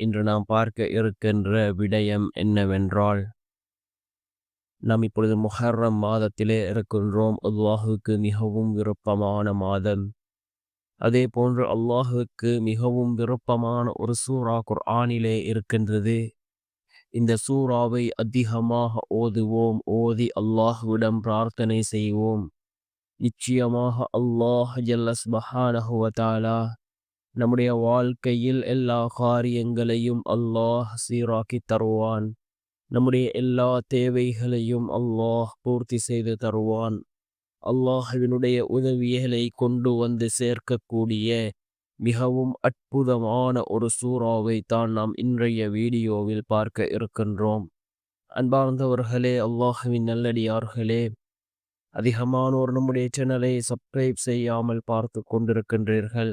இன்று நாம் பார்க்க இருக்கின்ற விடயம் என்னவென்றால் நாம் இப்பொழுது முஹர்ரம் மாதத்திலே இருக்கின்றோம். அல்லாஹுக்கு மிகவும் விருப்பமான மாதம். அதே போன்று அல்லாஹுக்கு மிகவும் விருப்பமான ஒரு சூறா குர்ஆனிலே இருக்கின்றது. இந்த சூறாவை அதிகமாக ஓதுவோம். ஓதி அல்லாஹுவிடம் பிரார்த்தனை செய்வோம். நிச்சயமாக அல்லாஹ் ஜல்லஸ் மஹானஹுவதாலா நம்முடைய வாழ்க்கையில் எல்லா காரியங்களையும் அல்லாஹ் சீராக்கி தருவான். நம்முடைய எல்லா தேவைகளையும் அல்லாஹ் பூர்த்தி செய்து தருவான். அல்லாஹவினுடைய உதவியலை கொண்டு வந்து சேர்க்கக்கூடிய மிகவும் அற்புதமான ஒரு சூறாவை தான் நாம் இன்றைய வீடியோவில் பார்க்க இருக்கின்றோம். அன்பார்ந்தவர்களே அல்லாஹுவின் நல்லடியார்களே அதிகமானோர் நம்முடைய சேனலை சப்ஸ்கிரைப் செய்யாமல் பார்த்து கொண்டிருக்கின்றீர்கள்.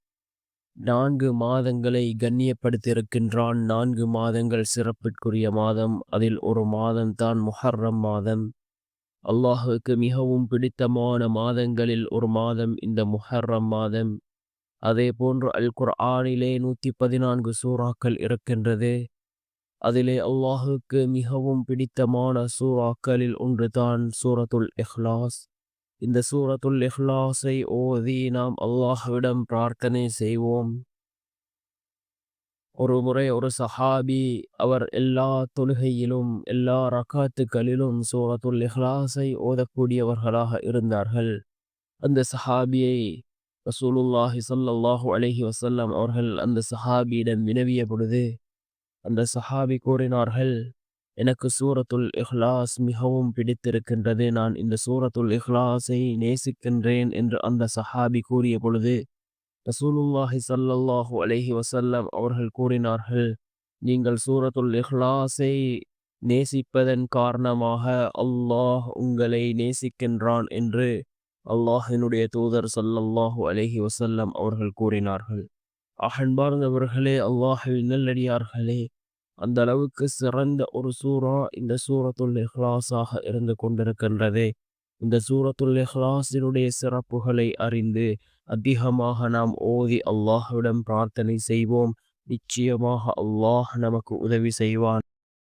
நான்கு மாதங்களை கண்ணியப்படுத்தியிருக்கின்றான். நான்கு மாதங்கள் சிறப்பிற்குரிய மாதம். அதில் ஒரு மாதம் தான் முஹர்ரம் மாதம். அல்லாஹுக்கு மிகவும் பிடித்தமான மாதங்களில் ஒரு மாதம் இந்த முஹர்ரம் மாதம். அதே போன்று அல் குர்ஆனிலே நூற்றி பதினான்கு சூறாக்கள் இருக்கின்றது. அதிலே அல்லாஹுக்கு மிகவும் பிடித்தமான சூறாக்களில் ஒன்று தான் சூரத்துல் இஹ்லாஸ். இந்த சூரத்துல் இஹ்லாஸை ஓதி நாம் அல்லாஹ்விடம் பிரார்த்தனை செய்வோம். ஒரு முறை ஒரு சஹாபி அவர் எல்லா தொழுகையிலும் எல்லா ரக்காத்துக்களிலும் சூரத்துல் இஹ்லாஸை ஓதக்கூடியவர்களாக இருந்தார்கள். அந்த சஹாபியை ரசூலுல்லாஹி சல்லாஹு அலஹி வசல்லம் அவர்கள் அந்த சஹாபியிடம் வினவிய பொழுது அந்த சஹாபி கூறினார்கள் எனக்கு சூரத்துல் இஹ்லாஸ் மிகவும் பிடித்திருக்கின்றது. நான் இந்த சூரத்துல் இஹ்லாஸை நேசிக்கின்றேன் என்று அந்த சஹாபி கூறிய பொழுது ரசூலுல்லாஹி சல்லல்லாஹு அலஹி வசல்லம் அவர்கள் கூறினார்கள் நீங்கள் சூரத்துல் இஹ்லாஸை நேசிப்பதன் காரணமாக அல்லாஹ் உங்களை நேசிக்கின்றான் என்று அல்லாஹினுடைய தூதர் சல்லல்லாஹு அலஹி வசல்லம் அவர்கள் கூறினார்கள். அகன்பார்ந்தவர்களே அல்லாஹில் நல்லடியார்களே அந்த அளவுக்கு சிறந்த ஒரு சூறா இந்த சூரத்துல் இஹ்லாஸாக இருந்து கொண்டிருக்கின்றது. இந்த சூரத்துல் இஹ்லாஸினுடைய சிறப்புகளை அறிந்து அதிகமாக நாம் ஓதி அல்லாஹ்விடம் பிரார்த்தனை செய்வோம். நிச்சயமாக அல்லாஹ் நமக்கு உதவி செய்வான்.